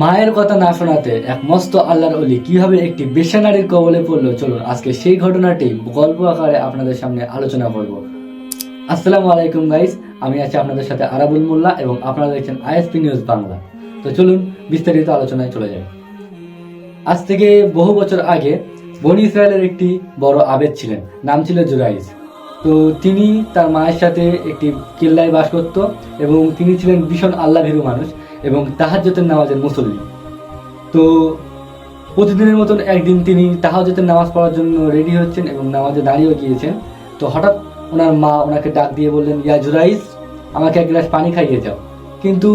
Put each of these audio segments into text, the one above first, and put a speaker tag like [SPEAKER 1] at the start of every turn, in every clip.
[SPEAKER 1] মায়ের কথা না শোনাতে এক মস্ত আল্লাহর অলি কীভাবে একটি বেশানারীর কবলে পড়ল? চলুন, আজকে সেই ঘটনাটি গল্প আকারে আপনাদের সামনে আলোচনা করব। আসসালামু আলাইকুম গাইস আমি আছি আপনাদের সাথে আরাবুল মোল্লা এবং আপনারা দেখছেন আইএসপি নিউজ বাংলা। তো চলুন, বিস্তারিত আলোচনায় চলে যাই। আজ থেকে বহু বছর আগে বনি ইসরায়েলের একটি বড় আবেদ ছিলেন, নাম ছিল জুরাইজ। তো তিনি তার মায়ের সাথে একটি কেল্লায় বাস করত এবং তিনি ছিলেন ভীষণ আল্লাহ ভীরু মানুষ। এবং তাহাজ্জতের নামাজের মুসল্লি। তো প্রতিদিনের মতন একদিন তিনি তাহাজ্জতের নামাজ পড়ার জন্য রেডি হচ্ছেন এবং নামাজে দাঁড়িয়েও গিয়েছেন। তো হঠাৎ ওনার মা ওনাকে ডাক দিয়ে বললেন, ইয়া জুরাইজ আমাকে এক গ্লাস পানি খাইয়ে যাও। কিন্তু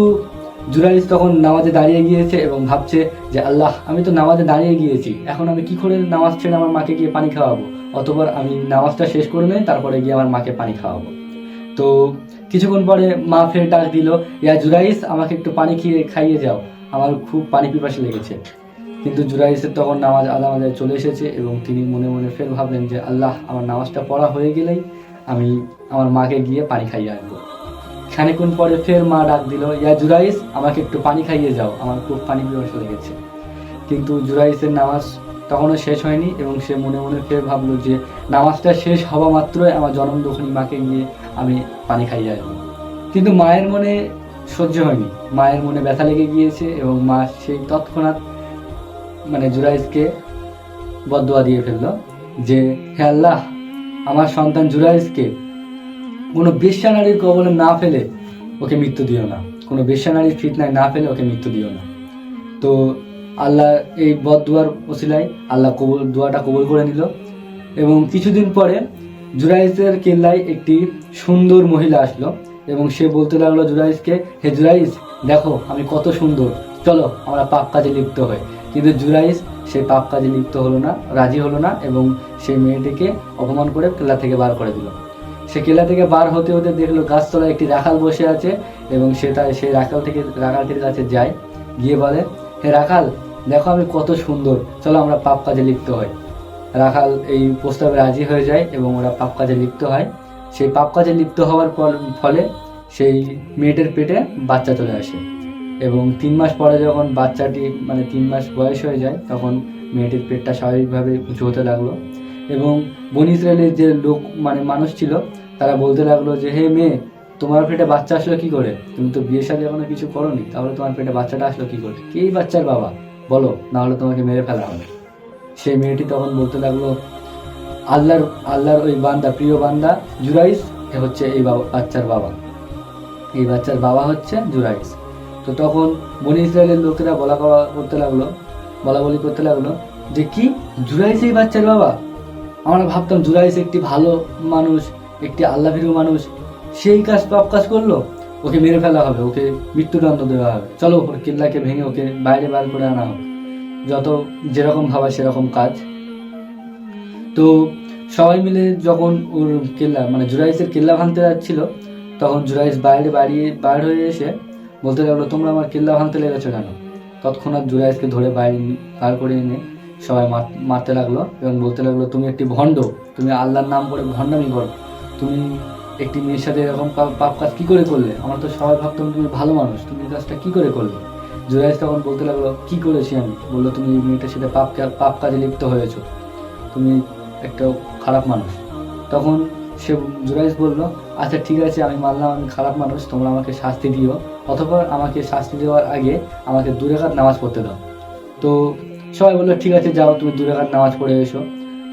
[SPEAKER 1] জুরাইজ তখন নামাজে দাঁড়িয়ে গিয়েছে এবং ভাবছে যে, আল্লাহ, আমি তো নামাজে দাঁড়িয়ে গিয়েছি, এখন আমি কি করে নামাজ ছেড়ে আমার মাকে গিয়ে পানি খাওয়াবো? অতবার আমি নামাজটা শেষ করে নেই, তারপরে গিয়ে আমার মাকে পানি খাওয়াবো। তো কিছুক্ষণ পরে মা ফের ডাক দিল, ইয়া জুরাইস, আমাকে একটু পানি খেয়ে খাইয়ে যাও। আমার খুব পানি পিপাসা লেগেছে। কিন্তু জুরাইসের তখন নামাজ আদা মাজায় চলে এসেছে এবং তিনি মনে মনে ফের ভাবলেন যে, আল্লাহ, আমার নামাজটা পড়া হয়ে গেলেই আমি আমার মাকে গিয়ে পানি খাইয়ে আসব। খানিক্ষণ পরে ফের মা ডাক দিল, ইয়া জুরাইস, আমাকে একটু পানি খাইয়ে যাও। আমার খুব পানি পিপাসা লেগেছে। কিন্তু জুরাইসের নামাজ তখনও শেষ হয়নি এবং সে মনে মনে ফের ভাবলো যে, নামাজটা শেষ হওয়া মাত্রই আমার জনম মাকে গিয়ে আমি পানি খাইয়ে আসব কিন্তু মায়ের মনে সহ্য হয়নি। মায়ের মনে ব্যথা লেগে গিয়েছে এবং মা সেই তৎক্ষণাৎ মানে জুরাইজকে বদোয়া দিয়ে ফেলল যে, হে আল্লাহ, আমার সন্তান জুরাইজকে কোনো বেশ্যা নারীর কবলে না ফেলে ওকে মৃত্যু দিও না। কোনো বেশ্যা নারীর ফিতনায় না ফেলে ওকে মৃত্যু দিও না। তো আল্লাহ এই বদ দুয়ার ওসিলায় আল্লাহ কবুল, দোয়াটা কবুল করে নিল এবং কিছুদিন পরে জুরাইজের কেল্লায় একটি সুন্দর মহিলা আসলো এবং সে বলতে লাগল, জুরাইসকে, হে জুরাইজ দেখো আমি কত সুন্দর। চলো, আমরা পাপ কাজে লিপ্ত হই। কিন্তু জুরাইজ সেই পাপ কাজে লিপ্ত হলো না, রাজি হলো না এবং সেই মেয়েটিকে অপমান করে কেল্লা থেকে বার করে দিল। সে কেল্লা থেকে বার হতে হতে দেখল গাছতলায় একটি রাখাল বসে আছে এবং সে সেটা সেই রাখাল থেকে, রাখালটির কাছে যায়, গিয়ে বলে, হে রাখাল, দেখো আমি কত সুন্দর। চলো, আমরা পাপ কাজে লিপ্ত হই। রাখাল এই প্রস্তাবে রাজি হয়ে যায় এবং ওরা পাপ কাজে লিপ্ত হয়। সেই পাপ কাজে লিপ্ত হওয়ার পর- ফলে সেই মেয়েটার পেটে বাচ্চা চলে আসে এবং তিন মাস পরে যখন বাচ্চাটি মানে তিন মাস বয়স হয়ে যায়, তখন মেয়েটির পেটটা স্বাভাবিকভাবে উঁচু হতে লাগল এবং বন ইসরায়েলের যে লোক মানে মানুষ ছিল, তারা বলতে লাগল যে, হে মেয়ে, তোমার পেটে বাচ্চা আসলো কি করে? তুমি তো বিয়ে সাথে এখনও কিছু করোনি, তাহলে তোমার পেটে বাচ্চাটা আসলো কি করে? কে বাচ্চার বাবা? বলো, না হলে তোমাকে মেরে ফেলা হবে। সেই মেয়েটি তখন বলতে লাগল, আল্লাহর আল্লাহর ওই বান্দা, প্রিয় বান্দা জুরাইস এ হচ্ছে এই বাচ্চার বাবা। এই বাচ্চার বাবা হচ্ছে জুরাইস তো তখন বনি ইসরায়েলের লোকেরা বলা করতে লাগল, বলা বলি করতে লাগল যে, কি? জুরাইস এই বাচ্চার বাবা? আমরা ভাবতাম জুরাইস একটি ভালো মানুষ, একটি আল্লাহ ভীরু মানুষ। সেই কাজ পাপ কাজ করল, ওকে মেরে ফেলা হবে, ওকে মৃত্যুদণ্ড দেওয়া হবে। চলো ওর কিল্লাকে ভেঙে ওকে বাইরে বার করে আনা হবে। যত যেরকম ভাবা সেরকম কাজ। তো সবাই মিলে যখন ওর কেল্লা মানে জুরাইসের কেল্লা ভাঙতে যাচ্ছিল, তখন জুরাইস বাইরে বাড়িয়ে বার হয়ে এসে বলতে লাগল, তোমরা আমার কেল্লা ভাঙতে লেগেছো কেন? তৎক্ষণাৎ জুরাইসকে ধরে বাইরে বার করে এনে সবাই মার- মারতে লাগল এবং বলতে লাগল, তুমি একটি ভণ্ড, তুমি আল্লাহর নাম করে ভণ্ডামি করো। তুমি একটি মেয়ের সাথে এরকম পাপ কাজ কী করে করলে? আমরা তো সবাই ভাবতাম তুমি ভালো মানুষ, তুমি কাজটা কী করে করলে? জুরাইস তখন বলতে লাগল, কি করেছি আমি? বলল, তুমি মেয়েটার সাথে পাপ পাপ কাজে লিপ্ত হয়েছো। তুমি একটা খারাপ মানুষ। তখন সে জুরাইস বলল আচ্ছা ঠিক আছে, আমি মানলাম আমি খারাপ মানুষ, তোমরা আমাকে শাস্তি দিও। অথবা আমাকে শাস্তি দেওয়ার আগে আমাকে দু রেখাত নামাজ পড়তে দাও। তো সবাই বলল, ঠিক আছে, যাও, তুমি দু রেখাত নামাজ পড়ে এসো।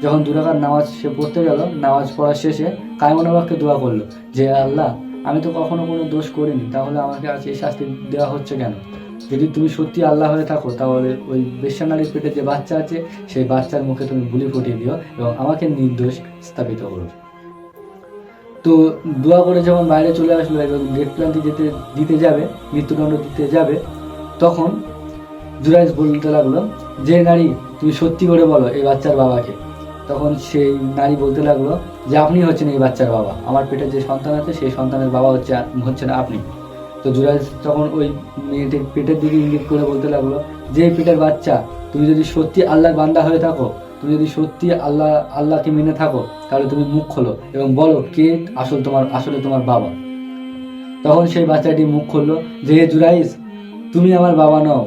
[SPEAKER 1] যখন দু রেখাত নামাজ সে পড়তে গেল, নামাজ পড়ার শেষে কায়মনোবাক্যে দোয়া করল যে, আল্লাহ, আমি তো কখনো কোনো দোষ করিনি, তাহলে আমাকে আজ এই শাস্তি দেওয়া হচ্ছে কেন? যদি তুমি সত্যি আল্লাহ হয়ে থাকো, তাহলে ওই বেশ্যানারীর পেটে যে বাচ্চা আছে, সেই বাচ্চার মুখে তুমি গুলি ফুটিয়ে দিও এবং আমাকে নির্দোষ স্থাপিত করো। তো দোয়া করে যখন বাইরে চলে আসলো এবং ডেট প্ল্যানটি যেতে দিতে যাবে, মৃত্যুদণ্ড দিতে যাবে, তখন জুরাইজ বলতে লাগল, যে নারী, তুমি সত্যি করে বলো এই বাচ্চার বাবাকে। তখন সেই নারী বলতে লাগল, যে আপনি হচ্ছেন এই বাচ্চার বাবা। আমার পেটে যে সন্তান আছে, সেই সন্তানের বাবা হচ্ছে, হচ্ছেন আপনি। তো জুরাইজ তখন ওই মেয়েটির পেটের দিকে ইঙ্গিত করে বলতে লাগল, যে পেটের বাচ্চা, তুমি যদি সত্যি আল্লাহর বান্দা হয়ে থাকো, তুমি যদি সত্যি আল্লাহ, আল্লাহকে মেনে থাকো, তাহলে তুমি মুখ খোলো এবং বলো কে আসল তোমার, আসলে তোমার বাবা। তখন সেই বাচ্চাটি মুখ খুললো, যে হে জুরাইস, তুমি আমার বাবা নও,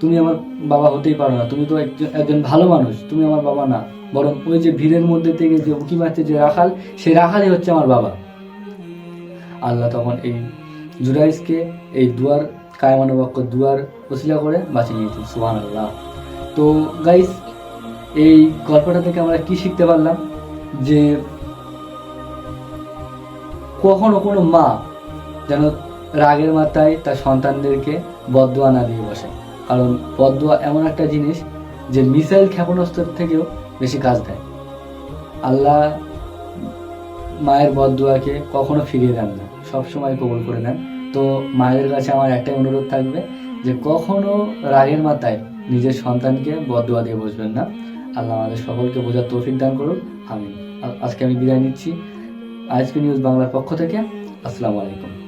[SPEAKER 1] তুমি আমার বাবা হতেই পারো না, তুমি তো একজন একজন ভালো মানুষ, তুমি আমার বাবা না। বরং ওই যে ভিড়ের মধ্যে থেকে যে উকি মারছে যে রাখাল, সে রাখালই হচ্ছে আমার বাবা। আল্লাহ তখন এই জুরাইসকে এই দুয়ার, কায়মানবাক্য দুয়ার ওসিলা করে বাঁচিয়ে নিয়েছেন সুহান আল্লাহ তো গাইস এই গল্পটা থেকে আমরা কি শিখতে পারলাম? যে কখনো কোনো মা যেন রাগের মাথায় তার সন্তানদেরকে বদদোয়া না দিয়ে বসে। কারণ বদদোয়া এমন একটা জিনিস যে মিসাইল ক্ষেপণাস্ত্রের থেকেও বেশি কাজ দেয়। আল্লাহ মায়ের বদদোয়াকে কখনো ফিরিয়ে দেন না। সবসময় কবুল করে নেন। তো মায়ের কাছে আমার একটাই অনুরোধ থাকবে যে কখনো রাগের মাথায় নিজের সন্তানকে বদুয়া দিয়ে বসবেন না। আল্লাহ আমাদের সকলকে বোঝার তৌফিক দান করুন। আমি আজকে আমি বিদায় নিচ্ছি। আজকে নিউজ বাংলার পক্ষ থেকে। আসসালামু আলাইকুম।